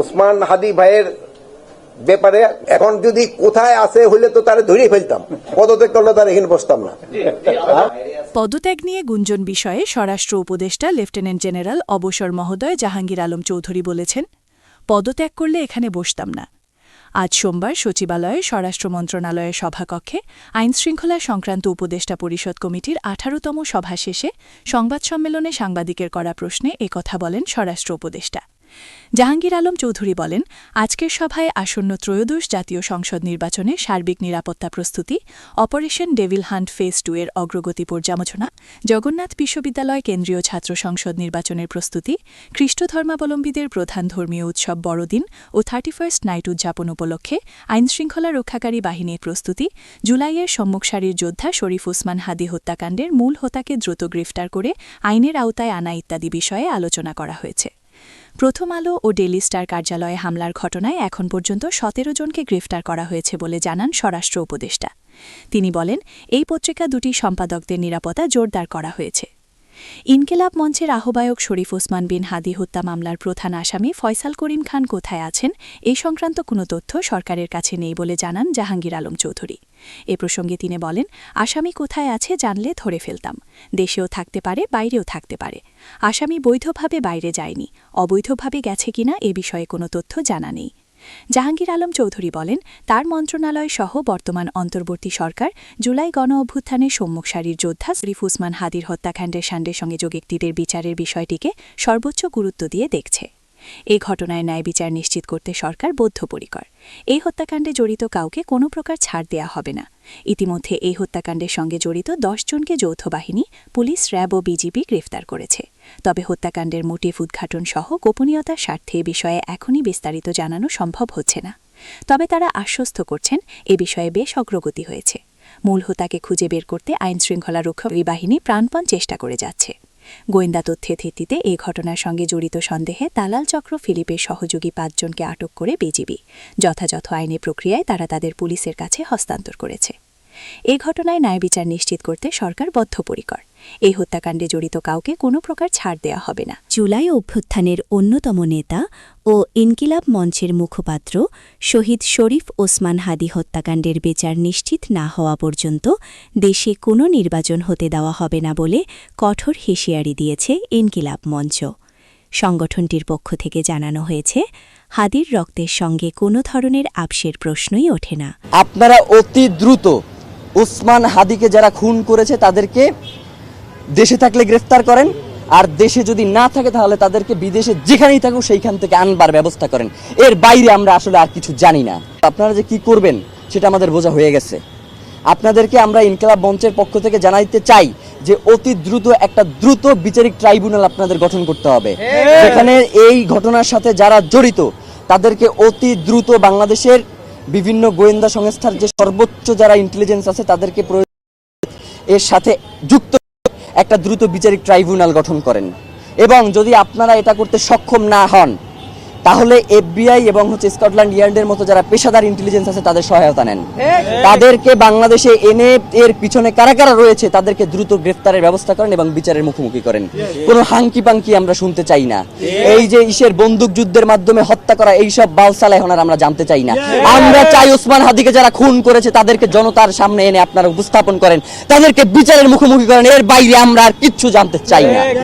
ওসমান হাদি ভাইয়ের ব্যাপারে এখন যদি কোথায় আছে হইলে তো তারা ধরে ফেলতাম। পদত্যাগ করলে তার এখানে বসতাম না। পদত্যাগ নিয়ে গুঞ্জন বিষয়ে স্বরাষ্ট্র উপদেষ্টা লেফটেন্যান্ট জেনারেল অবসর মহোদয় জাহাঙ্গীর আলম চৌধুরী বলেছেন, পদত্যাগ করলে এখানে বসতাম না। আজ সোমবার সচিবালয়ে স্বরাষ্ট্র মন্ত্রণালয়ের সভাকক্ষে আইনশৃঙ্খলা সংক্রান্ত উপদেষ্টা পরিষদ কমিটির আঠারোতম সভা শেষে সংবাদ সম্মেলনে সাংবাদিকের করা প্রশ্নে একথা বলেন স্বরাষ্ট্র উপদেষ্টা। জাহাঙ্গীর আলম চৌধুরী বলেন, আজকের সভায় আসন্ন ত্রয়োদশ জাতীয় সংসদ নির্বাচনে সার্বিক নিরাপত্তা প্রস্তুতি, operation devil hunt phase two এর অগ্রগতি পর্যালোচনা, জগন্নাথ বিশ্ববিদ্যালয় কেন্দ্রীয় ছাত্র সংসদ নির্বাচনের প্রস্তুতি খ্রিস্ট ধর্মাবলম্বীদের প্রধান ধর্মীয় উৎসব বড়দিন ও থার্টি ফার্স্ট নাইট উদযাপন উপলক্ষে আইনশৃঙ্খলা রক্ষাকারী বাহিনীর প্রস্তুতি, জুলাইয়ের সম্মুখ সারির যোদ্ধা শরীফ ওসমান হাদি হত্যাকাণ্ডের মূল হোতাকে দ্রুত গ্রেফতার করে আইনের আওতায় আনা ইত্যাদি বিষয়ে আলোচনা করা হয়েছে। প্রথম আলো ও ডেলি স্টার কার্যালয়ে হামলার ঘটনায় এখন পর্যন্ত সতেরো জনকে গ্রেফতার করা হয়েছে বলে জানান স্বরাষ্ট্র উপদেষ্টা। তিনি বলেন, এই পত্রিকা দুটি সম্পাদকদের নিরাপত্তা জোরদার করা হয়েছে। ইনকেলাব মঞ্চের আহ্বায়ক শরীফ ওসমান বিন হাদি হত্যা মামলার প্রধান আসামি ফয়সাল করিম খান কোথায় আছেন এই সংক্রান্ত কোনো তথ্য সরকারের কাছে নেই বলে জানান জাহাঙ্গীর আলম চৌধুরী। এ প্রসঙ্গে তিনি বলেন, আসামি কোথায় আছে জানলে ধরে ফেলতাম। দেশেও থাকতে পারে, বাইরেও থাকতে পারে। আসামি বৈধভাবে বাইরে যায়নি। অবৈধভাবে গেছে কিনা এ বিষয়ে কোনো তথ্য জানা নেই। জাহাঙ্গীর আলম চৌধুরী বলেন, তার মন্ত্রণালয় সহ বর্তমান অন্তর্বর্তী সরকার জুলাই গণ অভ্যুত্থানের সম্মুখ সারির যোদ্ধা শরীফ উসমান হাদির হত্যাকাণ্ডের সান্ডের সঙ্গে যোগেক্তিদের বিচারের বিষয়টিকে সর্বোচ্চ গুরুত্ব দিয়ে দেখছে। এই ঘটনায় ন্যায় বিচার নিশ্চিত করতে সরকার বদ্ধপরিকর। এই হত্যাকাণ্ডে জড়িত কাউকে কোনো প্রকার ছাড় দেয়া হবে না। ইতিমধ্যে এই হত্যাকাণ্ডের সঙ্গে জড়িত জনকে যৌথ বাহিনী, পুলিশ, র্যাব ও বিজিবি গ্রেফতার করেছে। তবে হত্যাকাণ্ডের মোটিভ উদ্ঘাটন সহ গোপনীয়তার স্বার্থে বিষয়ে এখনই বিস্তারিত জানানো সম্ভব হচ্ছে না। তবে তারা আশ্বস্ত করছেন, এ বিষয়ে বেশ অগ্রগতি হয়েছে। মূল হোতাকে খুঁজে বের করতে আইনশৃঙ্খলা রক্ষাকারী বাহিনী প্রাণপণ চেষ্টা করে যাচ্ছে। গোয়েন্দা তথ্যের ভিত্তিতে এই ঘটনার সঙ্গে জড়িত সন্দেহে দালাল চক্র ফিলিপের সহযোগী পাঁচজনকে আটক করে বিজিবি। যথাযথ আইনি প্রক্রিয়ায় তারা তাদের পুলিশের কাছে হস্তান্তর করেছে। এ ঘটনায় ন্যায় বিচার নিশ্চিত করতে সরকার বদ্ধপরিকর। এই হত্যাকাণ্ডে জড়িত কাউকে কোনো প্রকার ছাড় দেয়া হবে না। জুলাই অভ্যুত্থানের অন্যতম নেতা ও ইনকিলাব মঞ্চের মুখপাত্র শহীদ শরীফ ওসমান হাদি হত্যাকাণ্ডের বিচার নিশ্চিত না হওয়া পর্যন্ত দেশে কোনো নির্বাচন হতে দেওয়া হবে না বলে কঠোর হুঁশিয়ারি দিয়েছে ইনকিলাব মঞ্চ। সংগঠনটির পক্ষ থেকে জানানো হয়েছে, হাদির রক্তের সঙ্গে কোনো ধরনের আপসের প্রশ্নই ওঠে না। আপনারা অতি দ্রুত উসমান হাদিকে যারা খুন করেছে তাদেরকে দেশে থাকলে গ্রেফতার করেন আর দেশে যদি না থাকে তাহলে তাদেরকে বিদেশে যেখানেই থাকুক সেইখান থেকে আনবার ব্যবস্থা করেন। এর বাইরে আমরা আসলে আর কিছু জানি না। আপনারা যে কি করবেন সেটা আমাদের বোঝা হয়ে গেছে। আপনাদেরকে আমরা ইনকলাব মঞ্চের পক্ষ থেকে জানাইতে চাই যে অতি দ্রুত একটা দ্রুত বিচারিক ট্রাইব্যুনাল আপনাদের গঠন করতে হবে। যেখানে এই ঘটনার সাথে যারা জড়িত তাদেরকে অতি দ্রুত বাংলাদেশের বিভিন্ন গোয়েন্দা সংস্থার যে সর্বোচ্চ যারা ইন্টেলিজেন্স আছে তাদেরকে প্রয়োজন এর সাথে যুক্ত একটা দ্রুত বিচারিক ট্রাইব্যুনাল গঠন করেন। এবং যদি আপনারা এটা করতে সক্ষম না হন তাহলে এফবিআই এবং হচ্ছে স্কটল্যান্ড ইয়ার্ডের মতো যারা পেশাদার ইন্টেলিজেন্স আছে, তাদের সহায়তা নেন। তাদেরকে বাংলাদেশে এনে এর পিছনে কারা কারা রয়েছে, তাদেরকে দ্রুত গ্রেফতারের ব্যবস্থা করেন এবং বিচারের মুখোমুখি করেন। কোনো হাঙ্কি পাঙ্কি আমরা শুনতে চাই না। এই যে ইসের বন্দুক যুদ্ধের মাধ্যমে হত্যা করা এইসব বালসালা এখন আর আমরা জানতে চাই না। আমরা চাই ওসমান হাদিকে যারা খুন করেছে, তাদেরকে জনতার সামনে এনে আপনারা উপস্থাপন করেন। তাদেরকে বিচারের মুখোমুখি করেন। এর বাইরে আমরা আর কিচ্ছু জানতে চাই না।